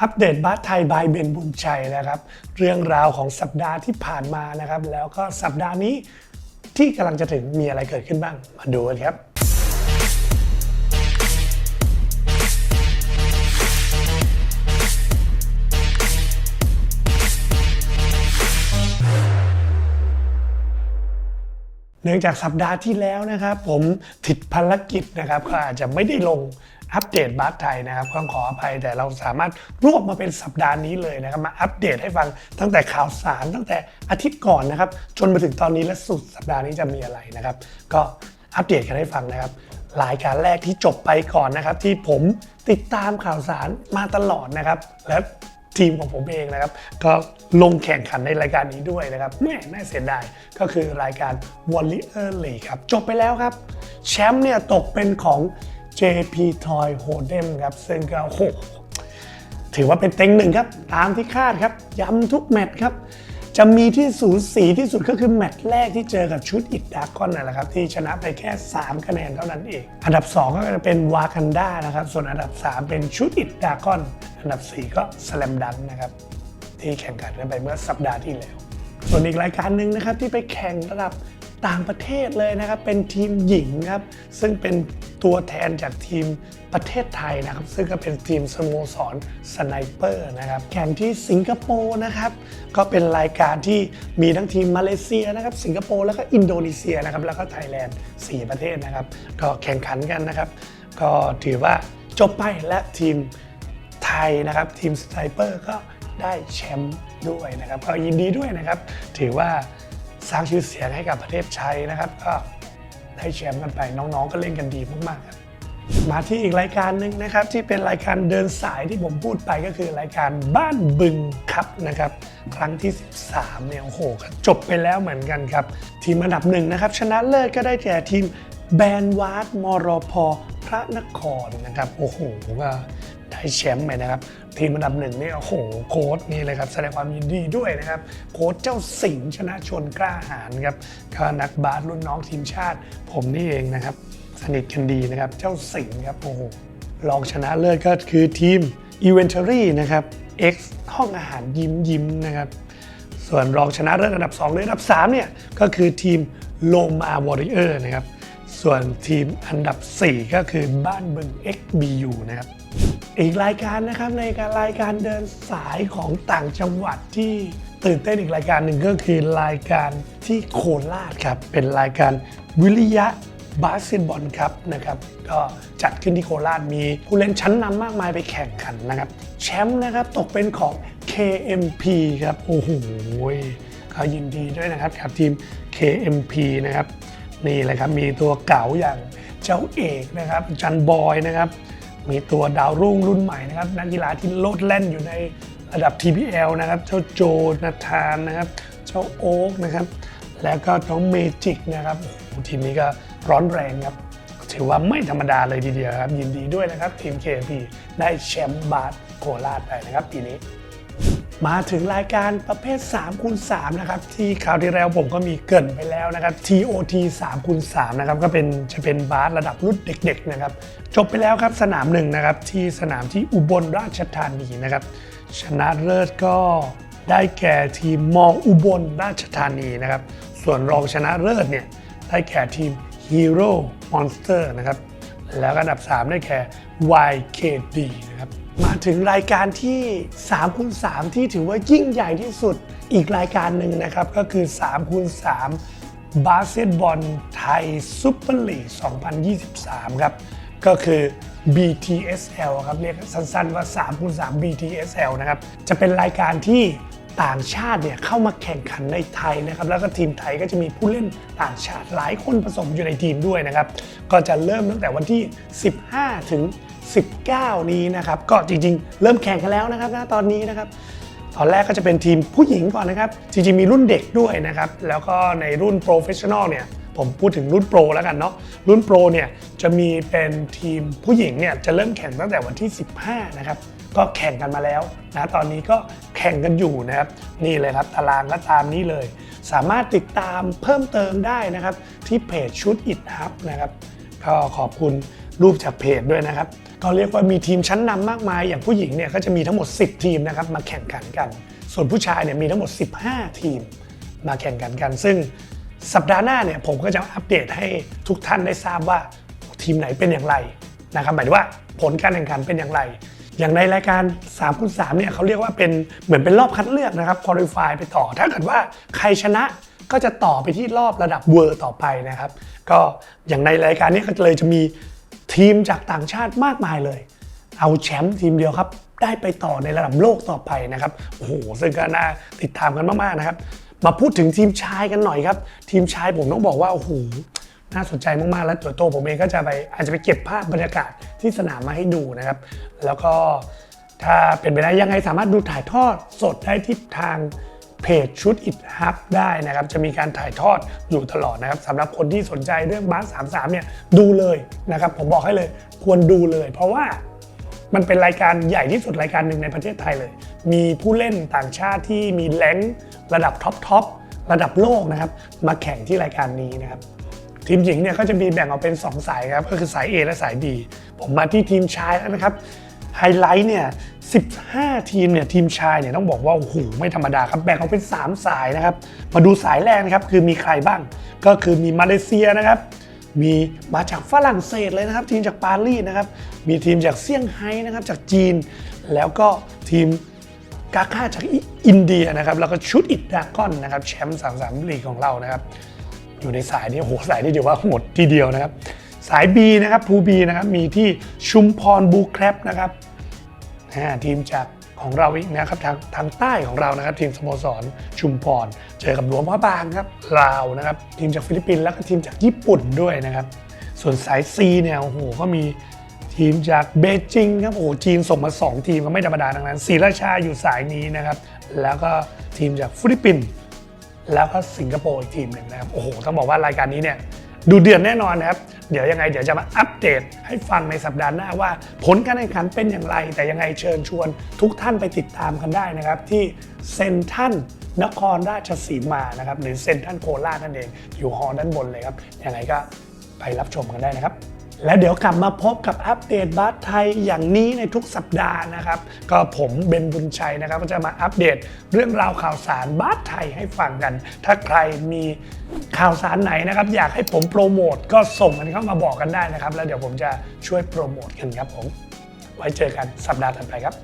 อัปเดตบาสไทยบายเบนบุญชัยนะครับ เรื่องราวของสัปดาห์ที่ผ่านมานะครับ แล้วก็สัปดาห์นี้ที่กำลังจะถึงมีอะไรเกิดขึ้นบ้างมาดูกันครับ เนื่องจากสัปดาห์ที่แล้วนะครับผมติดภารกิจนะครับก็อาจจะไม่ได้ลงอัปเดตบาสไทยนะครับต้องขออภัยแต่เราสามารถรวบมาเป็นสัปดาห์นี้เลยนะครับมาอัปเดตให้ฟังตั้งแต่ข่าวสารตั้งแต่อาทิตย์ก่อนนะครับจนมาถึงตอนนี้และสุดสัปดาห์นี้จะมีอะไรนะครับ ก็อัปเดตกันให้ฟังนะครับรายการแรกที่จบไปก่อนนะครับ ที่ผมติดตามข่าวสารมาตลอดนะครับ และ ทีมของผมเองนะครับ ก็ลงแข่งขันในรายการนี้ด้วยนะครับแม่น่าเสียดายก็คือรายการ Warrior League ครับ จบไปแล้วครับ แชมป์เนี่ยตกเป็นของ JP Toy Hold'em ครับ ซึ่งก็โอ้โหถือว่าเป็นเต็งหนึ่งครับ ตามที่คาดครับ ย้ำทุกแมตช์ครับ จะมีที่สูสีที่สุดก็คือแมตช์แรกที่เจอกับชุดอิดดากอนนั่นแหละครับ ที่ชนะไปแค่ 3 คะแนนเท่านั้นเอง อันดับ 2 ก็จะเป็นวากันดานะครับ ส่วนอันดับ 3 เป็นชุดอิดดากอน อันดับ 4 ก็สแลมดังนะครับ ที่แข่งขันกันไปเมื่อสัปดาห์ที่แล้ว ส่วนอีกรายการหนึ่งนะครับที่ไปแข่งระดับ ต่างประเทศเลยนะครับ เป็นทีมหญิงครับ ซึ่งเป็นตัวแทนจากทีมประเทศไทยนะครับ ซึ่งก็เป็นทีมสโมสรสไนเปอร์นะครับ แข่งที่สิงคโปร์นะครับ ก็เป็นรายการที่มีทั้งทีมมาเลเซียนะครับ สิงคโปร์แล้วก็อินโดนีเซียนะครับ แล้วก็ไทยแลนด์ 4 ประเทศนะครับ ก็แข่งขันกันนะครับ ก็ถือว่าจบไปและทีมไทยนะครับ ทีมสไนเปอร์ก็ได้แชมป์ด้วยนะครับ ก็ยินดีด้วยนะครับ ถือว่า สร้างชื่อเสียงให้กับประเทศไทยนะครับ ก็ได้แชมป์กันไปน้องๆ ก็เล่นกันดีมากๆครับมาที่อีกรายการหนึ่งนะครับที่เป็นรายการเดินสายที่ผมพูดไปก็คือรายการบ้านบึงครับนะครับครั้งที่ 13เนี่ยโอ้โหจบไปแล้วเหมือนกันครับ ทีมอันดับหนึ่งนะครับชนะเลิศก็ได้แก่ทีมแบนวาร์ดมรพพระนครนะครับโอ้โหก็ ได้แชมป์ไปนะครับ ทีมอันดับหนึ่งนี่โอ้โหโค้ดนี่เลยครับ แสดงความยินดีด้วยนะครับ โค้ดเจ้าสิงห์ชนะชนกล้าหาญครับก็นักบาสรุ่นน้องทีมชาติ ผมนี่เองนะครับ สนิทกันดีนะครับ เจ้าสิงห์ครับโอ้โหรองชนะเลิศก็คือทีม e v e n t u r y นะครับ X ห้องอาหารยิ้มยิ้มนะครับ ส่วนรองชนะเลิศอันดับ2หรืออันดับ3เนี่ยก็คือทีมโลมาวอริเออร์นะครับ ส่วนทีมอันดับ 4 ก็คือบ้านบึง XBU นะครับ อีกรายการนะครับในการรายการเดินสายของต่างจังหวัดที่ตื่นเต้นอีกรายการหนึ่งก็คือรายการที่โคราชครับเป็นรายการวิริยะบาสเกตบอลครับนะครับก็จัดขึ้นที่โคราชมีผู้เล่นชั้นนำมากมายไปแข่งขันนะครับ แชมป์นะครับตกเป็นของ KMP ครับโอ้โหก็ยินดีด้วยนะครับกับทีม KMP นะครับนี่แหละครับมีตัวเก่าอย่างเจ้าเอกนะครับจันบอยนะครับ มีตัวดาวรุ่งรุ่นใหม่นะครับนักกีฬาที่โลดแล่นอยู่ในระดับ TPL นะครับ เจ้าโจนาธานนะครับ เจ้าโอ๊กนะครับ แล้วก็น้องเมจิกนะครับโอ้ทีมนี้ก็ร้อนแรงครับ ถือว่าไม่ธรรมดาเลยทีเดียวครับ ยินดีด้วยนะครับ ทีม KP ได้แชมป์บาสโคราชไปนะครับปีนี้ มาถึงรายการประเภท3คูณ3นะครับที่คราวที่แล้วผมก็มีเกินไปแล้วนะครับ TOT 3คูณ3นะครับก็เป็นจะเป็นบาสระดับรุ่นเด็กๆนะครับจบไปแล้วครับสนามหนึ่งนะครับที่สนามที่อุบลราชธานีนะครับชนะเลิศก็ได้แก่ทีมมออุบลราชธานีนะครับส่วนรองชนะเลิศเนี่ยได้แก่ทีม Hero Monster นะครับแล้วก็อันดับ 3 ได้แก่ YKD นะ มาถึงรายการที่3คูณ3ที่ถือว่ายิ่งใหญ่ที่สุดอีกรายการหนึ่งนะครับ ก็คือ3คูณ3บาสเกตบอลไทยซุปเปอร์ลีก 2023 ครับ ก็คือ BTSL ครับ เรียกสั้นๆว่า3คูณ3 BTSL นะครับ จะเป็นรายการที่ต่างชาติเนี่ยเข้ามาแข่งขันในไทยนะครับ แล้วก็ทีมไทยก็จะมีผู้เล่นต่างชาติหลายคนผสมอยู่ในทีมด้วยนะครับ ก็จะเริ่มตั้งแต่วันที่ 15 ถึง 19 นี้นะครับ ก็จริงๆ เริ่มแข่งกันแล้วนะครับณตอนนี้นะครับ ตอนแรกก็จะเป็นทีมผู้หญิงก่อนนะครับ จริงๆ มีรุ่นเด็กด้วยนะครับ แล้วก็ในรุ่นโปรเฟชชั่นอลเนี่ย ผมพูดถึงรุ่นโปรแล้วกันเนาะ รุ่นโปรเนี่ยจะมีเป็นทีมผู้หญิงเนี่ยจะเริ่มแข่งตั้งแต่วันที่ 15 นะครับ ก็แข่งกันมาแล้วนะตอนนี้ก็แข่งกันอยู่นะครับ นี่เลยครับตารางก็ตามนี้เลย สามารถติดตามเพิ่มเติมได้นะครับที่เพจชุดอิดฮับนะครับก็ขอบคุณรูปจากเพจด้วยนะครับ ก็เรียกว่ามีทีมชั้นนำมากมาย อย่างผู้หญิงเนี่ยก็จะมีทั้งหมด 10 ทีมนะครับมาแข่งขันกัน ส่วนผู้ชายเนี่ยมีทั้งหมด 15 ทีมมาแข่งขันกัน ซึ่งสัปดาห์หน้าเนี่ยผมก็จะอัปเดตให้ทุกท่านได้ทราบว่าทีมไหนเป็นอย่างไรนะครับหมายถึงว่าผลการแข่งขันเป็นอย่างไร อย่างในรายการ3คูณ3เนี่ยเขาเรียกว่าเป็นเหมือนเป็นรอบคัดเลือกนะครับ q u a l i f y ไปต่อ ถ้าเกิดว่าใครชนะก็จะต่อไปที่รอบระดับเวอร์ต่อไปนะครับ ก็อย่างในรายการนี้ก็เลยจะมี ทีมจากต่างชาติมากมายเลย เอาแชมป์ทีมเดียวครับ ได้ไปต่อในระดับโลกต่อไปนะครับ โอ้โหซึ่งก็น่าติดตามกันมากๆนะครับ มาพูดถึงทีมชายกันหน่อยครับ ทีมชายผมต้องบอกว่าโอ้โหน่าสนใจมากๆ แล้วตัวโตผมเองก็จะไปอาจจะไปเก็บภาพบรรยากาศที่สนามมาให้ดูนะครับ แล้วก็ถ้าเป็นไปได้ยังไงสามารถดูถ่ายทอดสดได้ที่ทาง เพจชุดอิดฮับได้นะครับจะมีการถ่ายทอดอยู่ตลอดนะครับสำหรับคนที่สนใจเรื่องบาส33เนี่ยดูเลยนะครับผมบอกให้เลยควรดูเลย เพราะว่ามันเป็นรายการใหญ่ที่สุดรายการหนึ่งในประเทศไทยเลย มีผู้เล่นต่างชาติที่มีแรงค์ระดับท็อปทอประดับโลกนะครับ มาแข่งที่รายการนี้นะครับ ทีมหญิงเนี่ยก็จะมีแบ่งออกเป็น 2 สายครับ ก็คือสาย A และสาย B ผมมาที่ทีมชายแล้วนะครับ ไฮไลท์เนี่ย 15 ทีมเนี่ยทีมชายเนี่ยต้องบอกว่าโอ้โหไม่ธรรมดาครับแบ่งออกเป็น 3 สายนะครับ มาดูสายแรกนะครับคือมีใครบ้าง ก็คือมีมาเลเซียนะครับ มีมาจากฝรั่งเศสเลยนะครับ ทีมจากปารีสนะครับ มีทีมจากเซี่ยงไฮ้นะครับ จากจีน แล้วก็ทีมกาค่าจากอินเดียนะครับ แล้วก็ชุดอิดดากอนนะครับแชมป์สามสามลีกของเรานะครับ อยู่ในสายนี้โอ้โหสายนี้เดี๋ยวว่าหมดทีเดียวนะครับ สาย B นะครับพูบีนะครับมีที่ชุมพรบูแครบนะครับทีมจากของเราอีกนะครับทางทางใต้ของเรานะครับ ทีมสโมสรชุมพร เจอกับหลวงพระบางครับลาวนะครับ ทีมจากฟิลิปปินส์แล้วก็ทีมจากญี่ปุ่นด้วยนะครับ ส่วนสาย C เนี่ยโอ้โหก็มีทีมจากเบจิงครับโอ้โหจีนส่งมา 2 ทีมก็ไม่ธรรมดาทั้งนั้นศรีราชาอยู่สายนี้นะครับ แล้วก็ทีมจากฟิลิปปินส์แล้วก็สิงคโปร์อีกทีมหนึ่งนะครับโอ้โหต้องบอกว่ารายการนี้เนี่ย ดูเดือดแน่นอนนะครับ เดี๋ยวยังไงเดี๋ยวจะมาอัปเดตให้ฟังในสัปดาห์หน้าว่า ผลการแข่งขันเป็นอย่างไร แต่ยังไงเชิญชวนทุกท่านไปติดตามกันได้นะครับ ที่เซนทันนครราชสีมานะครับหรือเซนทันโคราชนั่นเองอยู่ฮอลล์ด้านบนเลยครับยังไงก็ไปรับชมกันได้นะครับ แล้วเดี๋ยวกลับมาพบกับอัปเดตบาสไทยอย่างนี้ในทุกสัปดาห์นะครับ ก็ผมเบนบุญชัยนะครับ ก็จะมาอัปเดตเรื่องราวข่าวสารบาสไทยให้ฟังกัน ถ้าใครมีข่าวสารไหนนะครับ อยากให้ผมโปรโมทก็ส่งกันเข้ามาบอกกันได้นะครับ แล้วเดี๋ยวผมจะช่วยโปรโมทกันครับผม ไว้เจอกันสัปดาห์ถัดไปครับ